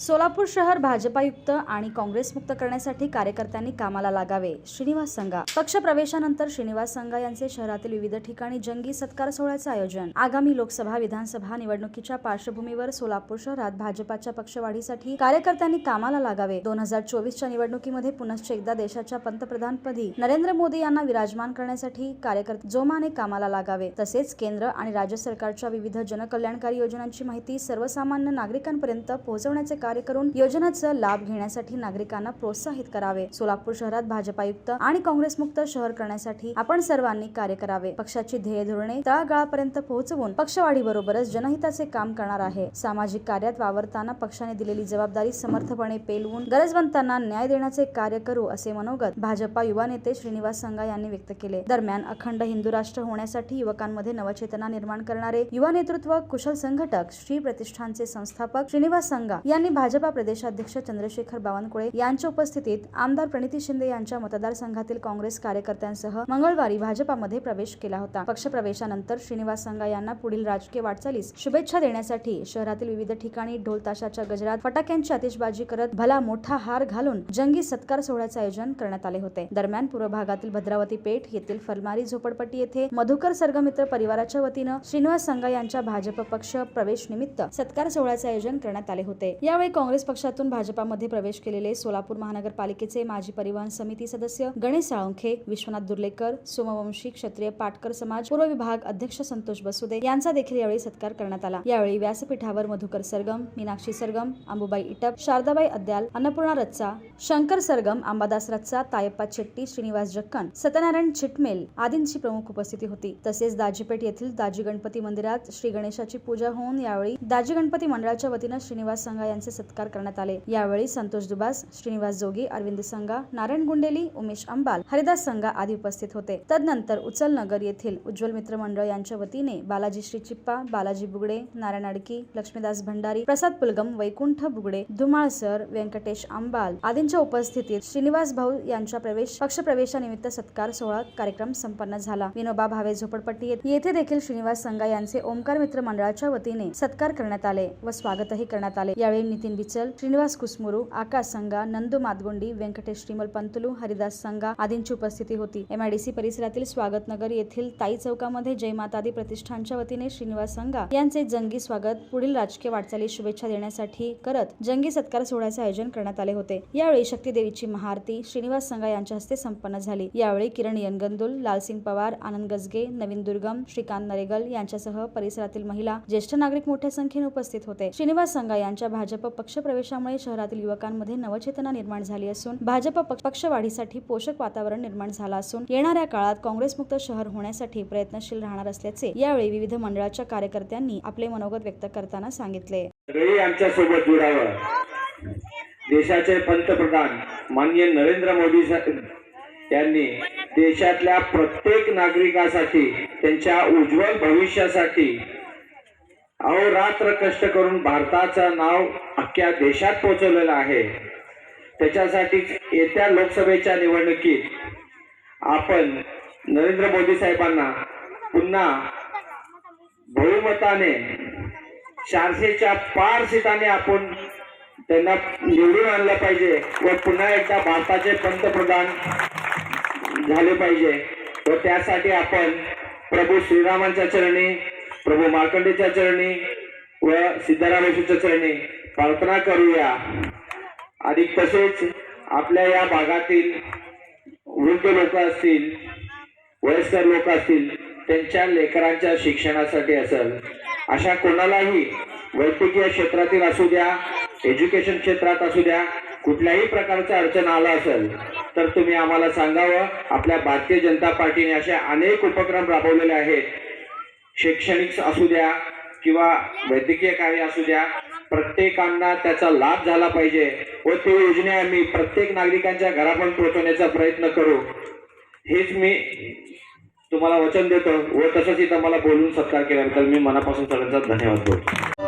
सोलापूर शहर भाजपायुक्त आणि काँग्रेसमुक्त करण्यासाठी कार्यकर्त्यांनी कामाला लागावे. श्रीनिवास संघा. पक्ष प्रवेशानंतर श्रीनिवास संघा यांचे शहरातील विविध ठिकाणी जंगी सत्कार सोहळ्याचे आयोजन. आगामी लोकसभा विधानसभा निवडणुकीच्या पार्श्वभूमीवर सोलापूर शहरात भाजपाच्या पक्षवाढीसाठी कार्यकर्त्यांनी कामाला लागावे. दोन हजार चोवीसच्या निवडणुकीमध्ये पुनश्च एकदा देशाच्या पंतप्रधानपदी नरेंद्र मोदी यांना विराजमान करण्यासाठी कार्यकर्ते जोमाने कामाला लागावे. तसेच केंद्र आणि राज्य सरकारच्या विविध जनकल्याणकारी योजनांची माहिती सर्वसामान्य नागरिकांपर्यंत पोहोचवण्याचे कार्य करून योजनांचा लाभ घेण्यासाठी नागरिकांना प्रोत्साहित करावे. सोलापूर शहरात भाजपायुक्त आणि काँग्रेसमुक्त शहर करण्यासाठी आपण सर्वांनी कार्य करावे. पक्षाची ध्येय धोरणे तळागाळापर्यंत पोहोचवून पक्षवाढीबरोबरच जनहिताचे काम करणार आहे. सामाजिक कार्यात वावरताना पक्षाने दिलेली जबाबदारी समर्थपणे पेलवून गरजवंतांना न्याय देण्याचे कार्य करू असे मनोगत भाजपा युवा नेते श्रीनिवास संघा यांनी व्यक्त केले. दरम्यान अखंड हिंदू राष्ट्र होण्यासाठी युवकांमध्ये नवचेतना निर्माण करणारे युवा नेतृत्व कुशल संघटक श्री प्रतिष्ठानचे संस्थापक श्रीनिवास संघा यांनी भाजपा प्रदेशाध्यक्ष चंद्रशेखर बावनकुळे यांच्या उपस्थितीत आमदार प्रणिती शिंदे यांच्या मतदारसंघातील काँग्रेस कार्यकर्त्यांसह मंगळवारी भाजपामध्ये प्रवेश केला होता. पक्षप्रवेशानंतर श्रीनिवास संघा यांना पुढील राजकीय वाटचालीस शुभेच्छा देण्यासाठी शहरातील विविध ठिकाणी ढोलताशाच्या गजरात फटाक्यांची आतिषबाजी करत भला मोठा हार घालून जंगी सत्कार सोहळ्याचे आयोजन करण्यात आले होते. दरम्यान पूर्व भागातील भद्रावती पेठ येथील फलमारी झोपडपट्टी येथे मधुकर सर्गमित्र परिवाराच्या वतीनं श्रीनिवास संघा यांच्या भाजप पक्ष प्रवेश निमित्त सत्कार सोहळ्याचे आयोजन करण्यात आले होते. यावेळी काँग्रेस पक्षातून भाजपामध्ये प्रवेश केलेले सोलापूर महानगरपालिकेचे माजी परिवहन समिती सदस्य गणेश साळुंखे विश्वनाथ दुर्लेकर सोमवंशी क्षत्रिय पाटकर समाज पूर्व विभाग अध्यक्ष संतोष बसुदे यांचा देखील यावेळी सत्कार करण्यात आला. यावेळी व्यासपीठावर मधुकर सरगम मीनाक्षी सरगम अंबुबाई इटप शारदाबाई अद्याल अन्नपूर्णा रच्चा शंकर सरगम अंबादास रच्चा तायप्पा शेट्टी श्रीनिवास जक्कन सत्यनारायण चिटमेल आदींची प्रमुख उपस्थिती होती. तसेच दाजीपेठ येथील दाजी गणपती मंदिरात श्री गणेशाची पूजा होऊन यावेळी दाजी गणपती मंडळाच्या वतीनं श्रीनिवास संघा यांचे सत्कार करण्यात आले. यावेळी संतोष दुबास श्रीनिवास जोगी अरविंद संघा नारायण गुंडेली उमेश अंबाल हरिदास संघा आदी उपस्थित होते. तदनंतर उचलनगर येथील उज्ज्वल मित्र मंडळ यांच्या वतीने बालाजी श्री चिप्पा बालाजी बुगडे नारायण अडकी लक्ष्मीदास भंडारी प्रसाद पुलगम वैकुंठ बुगडे धुमाळ सर व्यंकटेश अंबाल आदींच्या उपस्थितीत श्रीनिवास भाऊ यांच्या प्रवेश पक्ष प्रवेशानिमित्त सत्कार सोहळा कार्यक्रम संपन्न झाला. विनोबा भावे झोपडपट्टी येथे- येथे देखील श्रीनिवास संघा यांचे ओमकार मित्र मंडळाच्या वतीने सत्कार करण्यात आले व स्वागतही करण्यात आले. यावेळी नितीन बिचल श्रीनिवास कुसमुरू आकाश संघा नंदू मातगुंडी व्यंकटेश श्रीमल पंतलू हरिदास संघा आदींची उपस्थिती होती एमआयडीसी परिसरातील स्वागत नगर येथील ताई चौकामध्ये जय मातादी प्रतिष्ठानच्या वतीने श्रीनिवास संघा यांचे जंगी स्वागत पुढील राजकीय वाटचाली शुभेच्छा देण्यासाठी करत जंगी सत्कार सोहळ्याचे आयोजन करण्यात आले होते. यावेळी शक्तीदेवीची महाआरती श्रीनिवास संघा यांच्या हस्ते संपन्न झाली. यावेळी किरण यनगंदुल लालसिंग पवार आनंद गजगे नवीन दुर्गम श्रीकांत नरेगल यांच्यासह परिसरातील महिला ज्येष्ठ नागरिक मोठ्या संख्येने उपस्थित होते. श्रीनिवास संघा यांच्या भाजप पक्ष प्रवेशामुळे शहरातील युवकांमध्ये नवचेतना निर्माण झाली असून भाजप पक्षवाढीसाठी पोषक वातावरण निर्माण झालं असून येणाऱ्या काळात काँग्रेसमुक्त शहर होण्यासाठी प्रयत्नशील राहणार असल्याचे यावेळी विविध मंडळाच्या कार्यकर्त्यांनी आपले मनोगत व्यक्त करताना सांगितले. आमच्यासोबत जुडावं. देशाचे पंतप्रधान माननीय नरेंद्र मोदी यांनी देशातल्या प्रत्येक नागरिकासाठी त्यांच्या उज्ज्वल भविष्यासाठी अहोरात्र कष्ट करून भारताचं नाव अख्ख्या देशात पोहोचवलेलं आहे. त्याच्यासाठी येत्या लोकसभेच्या निवडणुकीत आपण नरेंद्र मोदी साहेबांना पुन्हा बहुमताने चारशेच्या पार सीटाने आपण त्यांना निवडून आणलं पाहिजे व पुन्हा एकदा भारताचे पंतप्रधान झाले पाहिजे व त्यासाठी आपण प्रभू श्रीरामांच्या चरणी प्रभू मार्कंडेच्या चरणी व सिद्धारामेश्वरच्या चरणी प्रार्थना करूया. आणि तसेच आपल्या या भागातील वृद्ध लोक असतील वयस्कर लोक असतील त्यांच्या लेकरांच्या शिक्षणासाठी असेल. अशा कोणालाही वैद्यकीय क्षेत्रातील असू द्या एज्युकेशन क्षेत्रात असू द्या कुठल्याही प्रकारचा अडचण आला असेल तर तुम्ही आम्हाला सांगावं आपल्या भारतीय जनता पार्टीने असे अनेक उपक्रम राबवलेले आहेत. शैक्षणिक असू द्या किंवा वैद्यकीय कार्य असू द्या प्रत्येकांना त्याचा लाभ झाला पाहिजे व ते योजना आम्ही प्रत्येक नागरिकांच्या घरापर्यंत पोहोचवण्याचा प्रयत्न करू. हेच मी तुम्हाला वचन देतो व तसंच इथं मला बोलून सत्कार केल्याबद्दल मी मनापासून सगळ्यांचा धन्यवाद बोलतो.